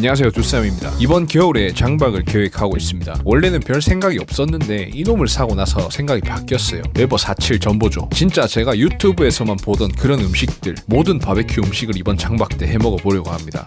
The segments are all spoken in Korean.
안녕하세요 두쌤입니다 이번 겨울에 장박을 계획하고 있습니다 원래는 별 생각이 없었는데 이놈을 사고 나서 생각이 바뀌었어요 웨버 47 전보조 진짜 제가 유튜브에서만 보던 그런 음식들 모든 바베큐 음식을 이번 장박 때 해먹어 보려고 합니다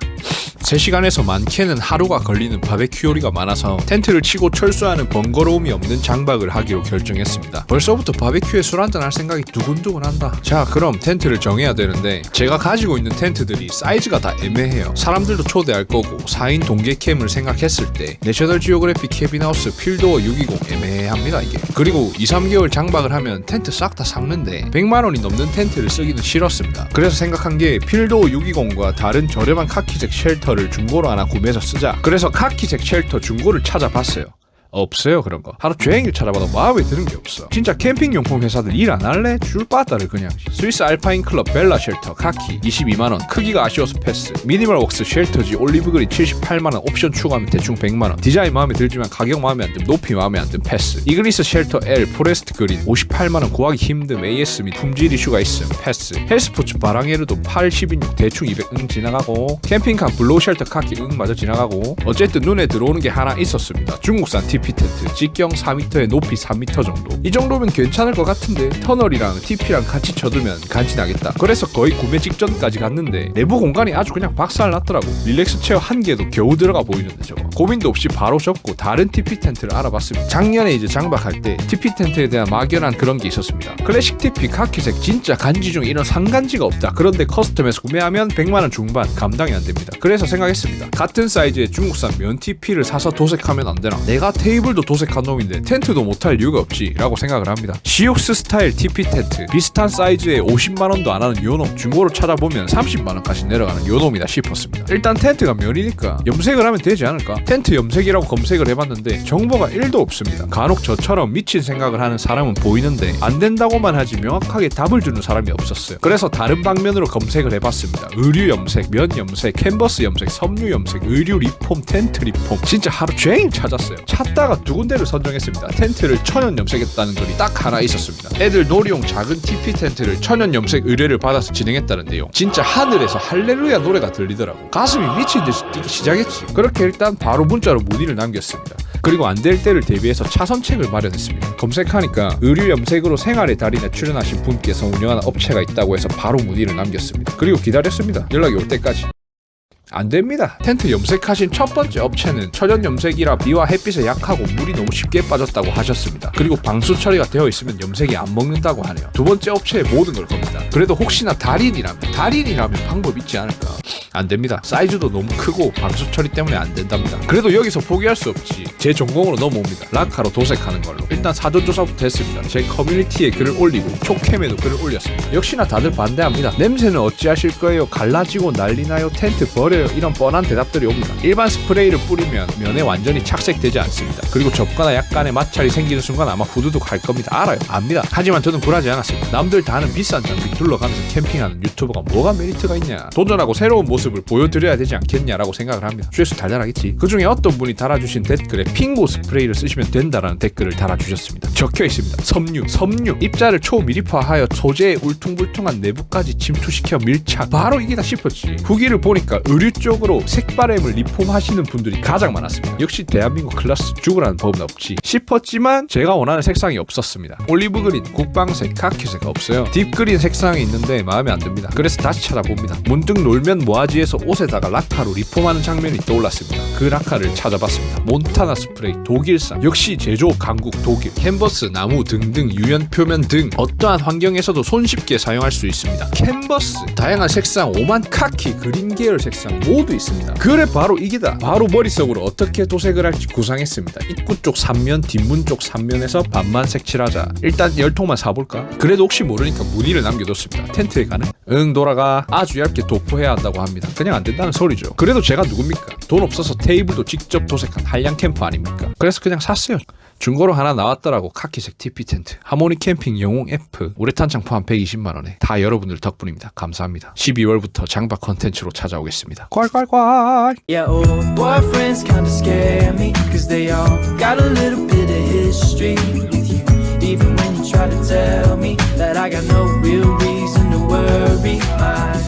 3시간에서 많게는 하루가 걸리는 바베큐 요리가 많아서 텐트를 치고 철수하는 번거로움이 없는 장박을 하기로 결정했습니다. 벌써부터 바베큐에 술 한잔 할 생각이 두근두근한다. 자 그럼 텐트를 정해야 되는데 제가 가지고 있는 텐트들이 사이즈가 다 애매해요. 사람들도 초대할 거고 4인 동계 캠을 생각했을 때 내셔널 지오그래피 캐빈하우스 필도어 620 애매합니다 이게. 그리고 2, 3개월 장박을 하면 텐트 싹 다 삭는데 100만 원이 넘는 텐트를 쓰기는 싫었습니다. 그래서 생각한 게 필도어 620과 다른 저렴한 카키색 쉘터를 중고로 하나 구매해서 쓰자. 그래서 카키색 쉘터 중고를 찾아봤어요. 없어요 그런 거. 하루 종일 찾아봐도 마음에 드는 게 없어. 진짜 캠핑 용품 회사들 일 안 할래? 줄 빠따를 그냥. 스위스 알파인 클럽 벨라 쉘터 카키 22만원 크기가 아쉬워서 패스. 미니멀 웍스 쉘터지 올리브그린 78만원 옵션 추가하면 대충 100만원. 디자인 마음에 들지만 가격 마음에 안 든 높이 마음에 안 든 패스. 이글리스 쉘터 L 포레스트 그린 58만원 구하기 힘듦 AS 및 품질 이슈가 있음. 패스. 헬스포츠 바랑에르도 80인용 대충 200응 지나가고. 캠핑카 블로우 쉘터 카키 응 마저 지나가고. 어쨌든 눈에 들어오는 게 하나 있었습니다. 중국산 TP 텐트 직경 4m에 높이 3m 정도. 이 정도면 괜찮을 것 같은데 터널이랑 TP랑 같이 쳐두면 간지나겠다. 그래서 거의 구매 직전까지 갔는데 내부 공간이 아주 그냥 박살났더라고. 릴렉스 체어 한 개도 겨우 들어가 보이는데 저거. 고민도 없이 바로 접고 다른 TP 텐트를 알아봤습니다. 작년에 이제 장박할 때 TP 텐트에 대한 막연한 그런 게 있었습니다. 클래식 TP 카키색 진짜 간지 중에 이런 상간지가 없다. 그런데 커스텀에서 구매하면 100만원 중반 감당이 안 됩니다. 그래서 생각했습니다. 같은 사이즈의 중국산 면 TP를 사서 도색하면 안 되나? 내가 테 이블도 도색한 놈인데 텐트도 못할 이유가 없지 라고 생각을 합니다. 시옥스 스타일 TP 텐트. 비슷한 사이즈에 50만원도 안 하는 요놈. 중고로 찾아보면 30만원까지 내려가는 요놈이다 싶었습니다. 일단 텐트가 면이니까 염색을 하면 되지 않을까? 텐트 염색이라고 검색을 해봤는데 정보가 1도 없습니다. 간혹 저처럼 미친 생각을 하는 사람은 보이는데 안 된다고만 하지 명확하게 답을 주는 사람이 없었어요. 그래서 다른 방면으로 검색을 해봤습니다. 의류 염색, 면 염색, 캔버스 염색, 섬유 염색, 의류 리폼, 텐트 리폼. 진짜 하루 종일 찾았어요. 찾다 가 두 군데를 선정했습니다 텐트를 천연 염색했다는 글이 딱 하나 있었습니다 애들 놀이용 작은 TP 텐트를 천연 염색 의뢰를 받아서 진행했다는 내용 진짜 하늘에서 할렐루야 노래가 들리더라고 가슴이 미친 듯이 뛰기 시작했지 그렇게 일단 바로 문자로 문의를 남겼습니다 그리고 안 될 때를 대비해서 차선책을 마련했습니다. 검색하니까 의류 염색으로 생활의 달인에 출연하신 분께서 운영하는 업체가 있다고 해서 바로 문의를 남겼습니다. 그리고 기다렸습니다. 연락이 올 때까지. 안 됩니다. 텐트 염색하신 첫 번째 업체는 천연 염색이라 비와 햇빛에 약하고 물이 너무 쉽게 빠졌다고 하셨습니다. 그리고 방수 처리가 되어 있으면 염색이 안 먹는다고 하네요. 두 번째 업체의 모든 걸 겁니다. 그래도 혹시나 달인이라면 달인이라면 방법 있지 않을까? 안 됩니다. 사이즈도 너무 크고 방수 처리 때문에 안 된답니다. 그래도 여기서 포기할 수 없지. 제 전공으로 넘어옵니다. 라카로 도색하는 걸로. 일단 사전 조사부터 했습니다. 제 커뮤니티에 글을 올리고 촉캠에도 글을 올렸습니다. 역시나 다들 반대합니다. 냄새는 어찌하실 거예요? 갈라지고 난리나요? 텐트 버려 요? 이런 뻔한 대답들이 옵니다. 일반 스프레이를 뿌리면 면에 완전히 착색되지 않습니다. 그리고 접거나 약간의 마찰이 생기는 순간 아마 후두둑 할 겁니다. 알아요. 압니다. 하지만 저는 굴하지 않았습니다. 남들 다 하는 비싼 장비 둘러가면서 캠핑하는 유튜버가 뭐가 메리트가 있냐? 도전하고 새로운 모습을 보여드려야 되지 않겠냐라고 생각을 합니다. 최소 달달하겠지. 그 중에 어떤 분이 달아주신 댓글에 핑고 스프레이를 쓰시면 된다라는 댓글을 달아주셨습니다. 적혀 있습니다. 섬유, 섬유. 입자를 초미립화하여 소재의 울퉁불퉁한 내부까지 침투시켜 밀착. 바로 이게다 싶었지. 후기를 보니까 의류 쪽으로 색바램을 리폼하시는 분들이 가장 많았습니다. 역시 대한민국 클래스 죽으라는 법은 없지 싶었지만 제가 원하는 색상이 없었습니다. 올리브 그린, 국방색, 카키색 없어요. 딥그린 색상이 있는데 마음에 안 듭니다. 그래서 다시 찾아봅니다. 문득 놀면 뭐하지에서 옷에다가 라카로 리폼하는 장면이 떠올랐습니다. 그 라카를 찾아봤습니다. 몬타나 스프레이, 독일산, 역시 제조업 강국 독일, 캔버스, 나무 등등 유연 표면 등 어떠한 환경에서도 손쉽게 사용할 수 있습니다. 캔버스, 다양한 색상, 오만 카키, 그린 계열 색상 모두 있습니다. 그래 바로 이기다. 바로 머릿속으로 어떻게 도색을 할지 구상했습니다. 입구 쪽 3면, 뒷문 쪽 3면에서 반만 색칠하자. 일단 열통만 사볼까? 그래도 혹시 모르니까 문의를 남겨뒀습니다. 텐트에 가는? 응 돌아가. 아주 얇게 도포해야 한다고 합니다. 그냥 안 된다는 소리죠. 그래도 제가 누굽니까? 돈 없어서 테이블도 직접 도색한 한량 캠프 아닙니까? 그래서 그냥 샀어요. 중고로 하나 나왔더라고 카키색 TP 텐트 하모니 캠핑 영웅 F 우레탄 장포 한 120만원에 다 여러분들 덕분입니다 감사합니다 12월부터 장박 컨텐츠로 찾아오겠습니다 꼴꼴꼴 Yeah, old boyfriends kinda scare me Cause they all got a little bit of history with you Even when you try to tell me That I got no real reason to worry My